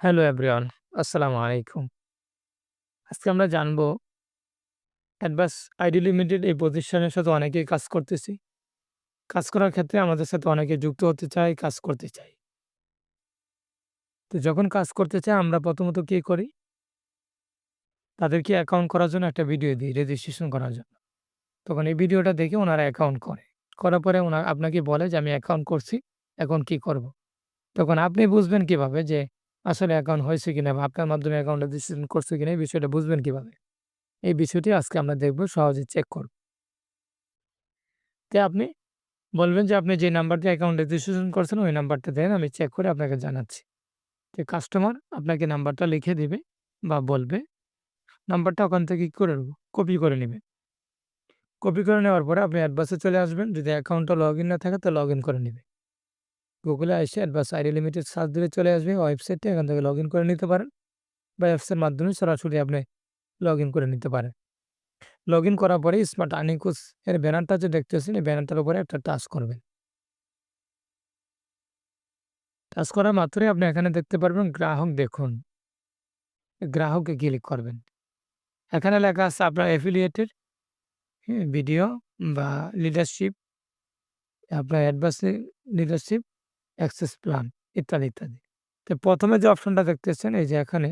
Hello everyone, আসসালামু আলাইকুম। আজকে আমরা জানব অ্যাডভাস আইডি লিমিটেড এই প্রতিষ্ঠানের সাথে অনেকেই কাজ করতেছি। কাজ করার ক্ষেত্রে আমাদের সাথে অনেকে যুক্ত হতে চায়, কাজ করতে চায়। তো যখন কাজ করতে চায় আমরা প্রথমত কি করি? তাদেরকে অ্যাকাউন্ট করার জন্য একটা ভিডিও দিই রেজিস্ট্রেশন করার জন্য। তখন এই ভিডিওটা দেখে ওনারা অ্যাকাউন্ট করে। করার পরে ওনা আপনাকে বলে যে আমি অ্যাকাউন্ট করছি, এখন কি করব? তখন আপনি বুঝবেন কীভাবে যে আসলে অ্যাকাউন্ট হয়েছে কিনা বা আপনার মাধ্যমে অ্যাকাউন্ট রেজিস্ট্রেশন করছে কিনা, এই বিষয়টা বুঝবেন কীভাবে? এই বিষয়টি আজকে আমরা দেখব সহজে চেক করব। তে আপনি বলবেন যে, আপনি যে নাম্বার দিয়ে অ্যাকাউন্ট রেজিস্ট্রেশন করছেন, ওই নাম্বারটা দেন, আমি চেক করে আপনাকে জানাচ্ছি। যে কাস্টমার আপনাকে নাম্বারটা লিখে দিবে বা বলবে। নাম্বারটা ওখান থেকে কী করে? কপি করে নেবে কপি করে নেওয়ার পরে আপনি অ্যাডভান্সে চলে আসবেন। যদি অ্যাকাউন্টটা লগইন না থাকে, তো লগইন করে নিবে। গুগলে এসে অ্যাডভান্স আইডি লিমিটেড সার্চ দিলে চলে আসবে ওয়েবসাইটে এখান থেকে লগইন করে নিতে পারেন। বা অ্যাপসের মাধ্যমে সরাসরি আপনি লগইন করে নিতে পারেন। লগইন করার পরে স্মার্ট আর্নিং কোর্স এর ব্যানারটা যে দেখতেছেন, এই ব্যানারটার উপরে একটা টাচ করবেন। টাচ করা মাত্রই আপনি এখানে দেখতে পারবেন গ্রাহক দেখুন। গ্রাহকে ক্লিক করবেন। এখানে লেখা আছে আপনার অ্যাফিলিয়েটেড ভিডিও বা লিডারশিপ আপনার অ্যাডভান্স লিডারশিপ অ্যাক্সেস প্ল্যান ইত্যাদি, ইত্যাদি। তো প্রথমে যে অপশনটা দেখতেছেন এই যে এখানে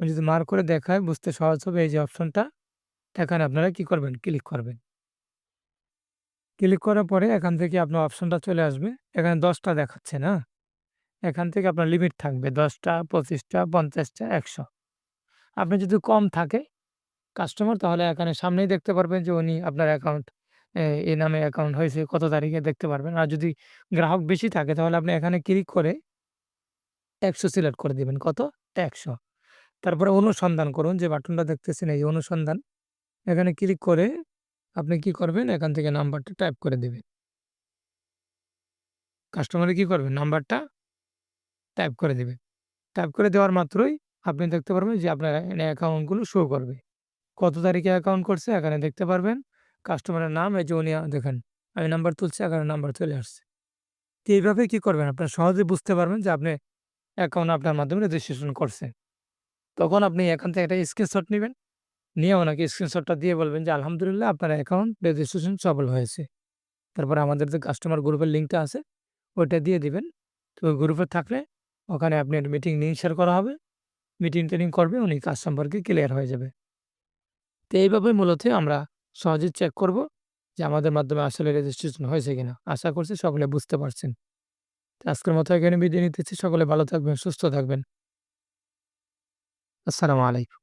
যদি মার করে দেখায় বুঝতে সহজ হবে এই যে অপশনটা এখানে আপনারা কি করবেন? ক্লিক করবেন। ক্লিক করার পরে এখান থেকে আপনার অপশনটা চলে আসবে। এখানে দশটা দেখাচ্ছে না? এখান থেকে আপনার লিমিট থাকবে ১০ টা, ২৫ টা, ৫০ টা, ১০০। আপনি যদি কম থাকে কাস্টমার তাহলে এখানে সামনেই দেখতে পারবেন যে উনি আপনার অ্যাকাউন্ট এ এই নামে অ্যাকাউন্ট হয়েছে, কত তারিখে দেখতে পারবেন। আর যদি গ্রাহক বেশি থাকে, তাহলে আপনি এখানে ক্লিক করে ১০০ সিলেক্ট করে দিবেন। কত? ১০০। তারপরে অনুসন্ধান করুন, যে বাটনটা দেখতেছেন, এই অনুসন্ধান। এখানে ক্লিক করে আপনি কি করবেন? এখান থেকে নাম্বারটা টাইপ করে দিবেন। কাস্টমারে কি করবেন? নাম্বারটা টাইপ করে দিবেন। টাইপ করে দেওয়ার মাত্রই আপনি দেখতে পারবেন যে আপনার অ্যাকাউন্টগুলো শো করবে। কত তারিখে অ্যাকাউন্ট করছে এখানে দেখতে পারবেন। কাস্টমারের নাম, এই যে উনি, দেখেন, আমি নাম্বার তুলছি, এখানে নাম্বার চলে আসছে। তো এইভাবে কি করবেন? আপনারা সহজেই বুঝতে পারবেন যে আপনি অ্যাকাউন্ট আপনার মাধ্যমে রেজিস্ট্রেশন করছে। তখন আপনি এখান থেকে একটা স্ক্রিনশট নিবেন। নিয়ে ওনাকে স্ক্রিনশটটা দিয়ে বলবেন যে, আলহামদুলিল্লাহ, আপনার অ্যাকাউন্ট রেজিস্ট্রেশন সফল হয়েছে। তারপর আমাদের যে কাস্টমার গ্রুপের লিঙ্কটা আছে, ওইটা দিয়ে দিবেন। তো গ্রুপে থাকলে ওখানে আপনার মিটিং লিঙ্ক শেয়ার করা হবে। মিটিং টিটিং করবে, উনি কাজ সম্পর্কে ক্লিয়ার হয়ে যাবে। তো এইভাবে মূলত আমরা সহজেই চেক করব যে আমাদের মাধ্যমে আসলে রেজিস্ট্রেশন হয়েছে কিনা। আশা করছি সকলে বুঝতে পারছেন। তো আজকের মতো এখানে বিদায় নিতেছি। সকলে ভালো থাকবেন, সুস্থ থাকবেন। আসসালামু আলাইকুম।